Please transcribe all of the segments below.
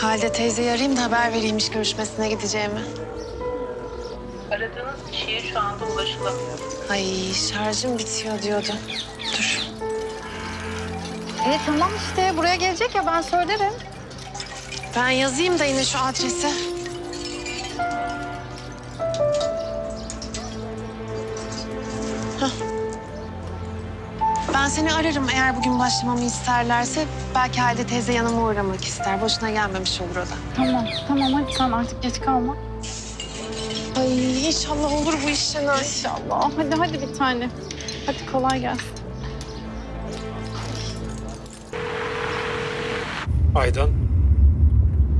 Halide teyzeyi arayayım da haber vereyim iş görüşmesine gideceğimi. Aradığınız kişiye şu anda ulaşılamıyor. Ay şarjım bitiyor diyordu. Dur. E tamam işte buraya gelecek ya ben söylerim. Ben yazayım da yine şu adresi. Seni ararım eğer bugün başlamamı isterlerse. Belki Halide teyze yanıma uğramak ister. Boşuna gelmemiş olur o da. Tamam tamam hadi sen artık geç kalma. Ay inşallah olur bu iş Şenay. İnşallah. Hadi hadi bir tane. Hadi kolay gelsin. Aydan,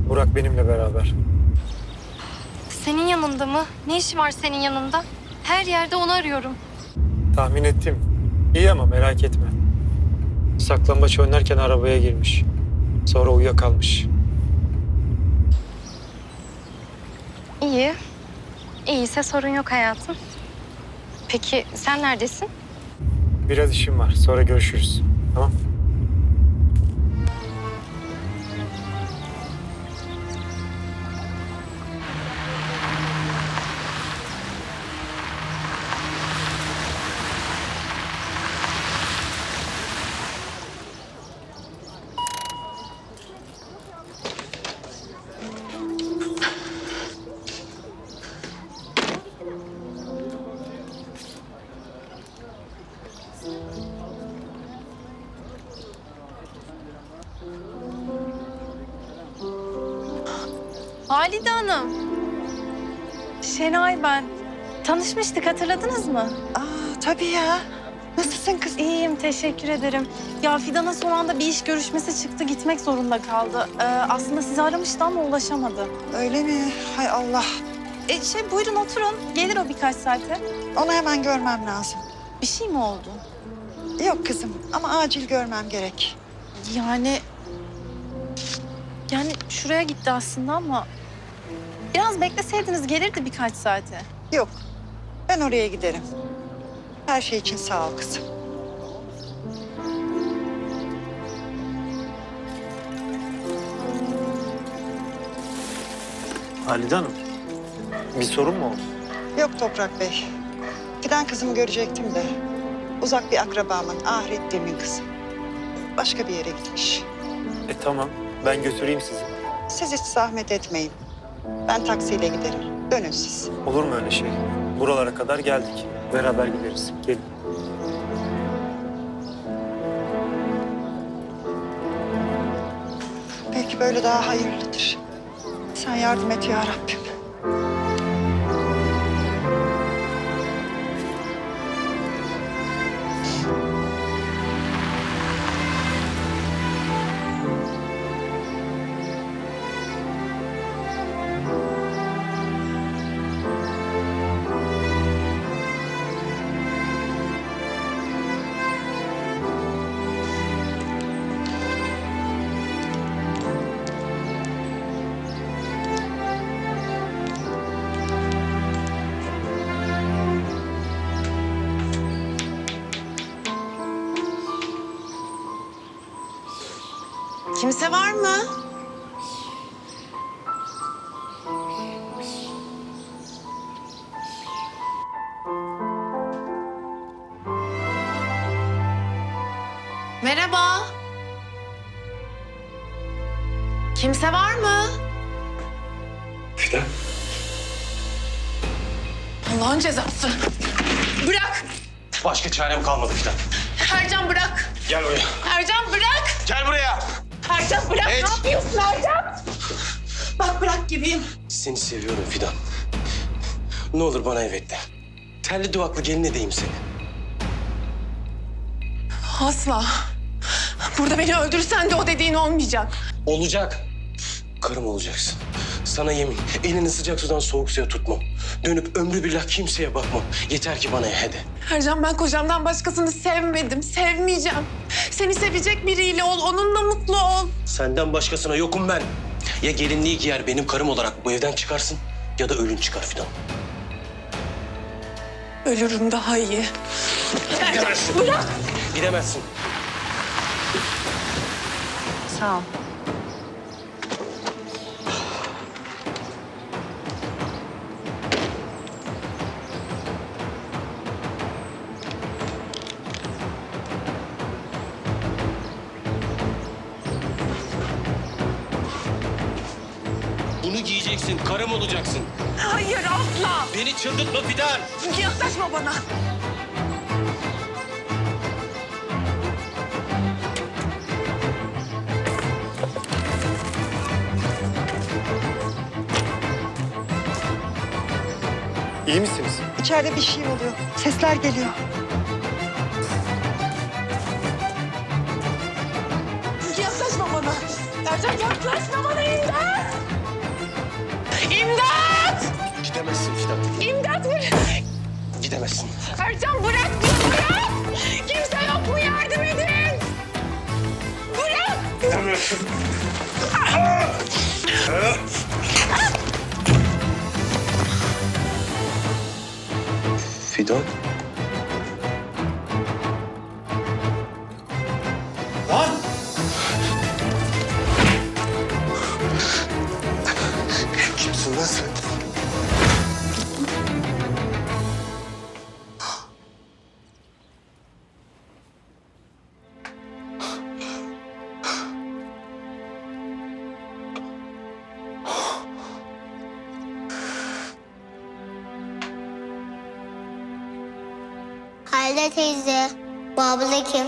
Burak benimle beraber. Senin yanında mı? Ne işi var senin yanında? Her yerde onu arıyorum. Tahmin ettim. İyi ama merak etme. Saklambaç oynarken arabaya girmiş. Sonra uyuyakalmış. İyi. İyiyse sorun yok hayatım. Peki sen neredesin? Biraz işim var. Sonra görüşürüz. Tamam? Halide Hanım. Şenay ben. Tanışmıştık hatırladınız mı? Aa, tabii ya. Nasılsın kız? İyiyim teşekkür ederim. Ya Fidan'a son anda bir iş görüşmesi çıktı gitmek zorunda kaldı. Ee, aslında sizi aramıştı ama ulaşamadı. Öyle mi? Hay Allah. E, şey buyurun oturun. Gelir o birkaç saate. Onu hemen görmem lazım. Bir şey mi oldu? Yok kızım ama acil görmem gerek. Yani... Yani şuraya gitti aslında ama... Biraz bekleseydiniz gelirdi birkaç saate. Yok. Ben oraya giderim. Her şey için sağ ol kızım. Halide Hanım, bir sorun mu oldu? Yok Toprak Bey. Fidan kızımı görecektim de. Uzak bir akrabamın, ahiretliğimin kızı. Başka bir yere gitmiş. E tamam, ben götüreyim sizi. Siz hiç zahmet etmeyin. Ben taksiyle giderim. Dönün siz. Olur mu öyle şey? Buralara kadar geldik. Beraber gideriz. Gelin. Belki böyle daha hayırlıdır. Sen yardım et ya Rabbim. Kimse var mı? Merhaba. Kimse var mı? Fidan. Allah'ın cezası. Bırak. Başka çarem kalmadı Fidan. Ercan bırak. Gel buraya. Ercan bırak. Gel buraya. Ercan bırak. Evet. Ne yapıyorsun Ercan? Bak bırak gibiyim. Seni seviyorum Fidan. Ne olur bana evet de. Telli duvaklı gelin edeyim seni. Asla. Burada beni öldürsen de o dediğin olmayacak. Olacak. Karım olacaksın. Sana yemin, elini sıcak sudan soğuk suya tutmam. Dönüp ömrü billah kimseye bakmam. Yeter ki bana he de. Ercan ben kocamdan başkasını sevmedim, sevmeyeceğim. Seni sevecek biriyle ol, onunla mutlu ol. Senden başkasına yokum ben. Ya gelinliği giyer benim karım olarak bu evden çıkarsın ya da ölün çıkar Fidan. Ölürüm daha iyi. Gidemezsin. Gidemezsin. Sağ ol. Bunu giyeceksin, karım olacaksın. Hayır asla. Beni çıldırtma Fidan. Yaklaşma bana. İyi misiniz? İçeride bir şey oluyor. Sesler geliyor. Yaklaşma bana. Ercan yaklaşma bana imdat. Fidan. Halide teyze, bu abla kim?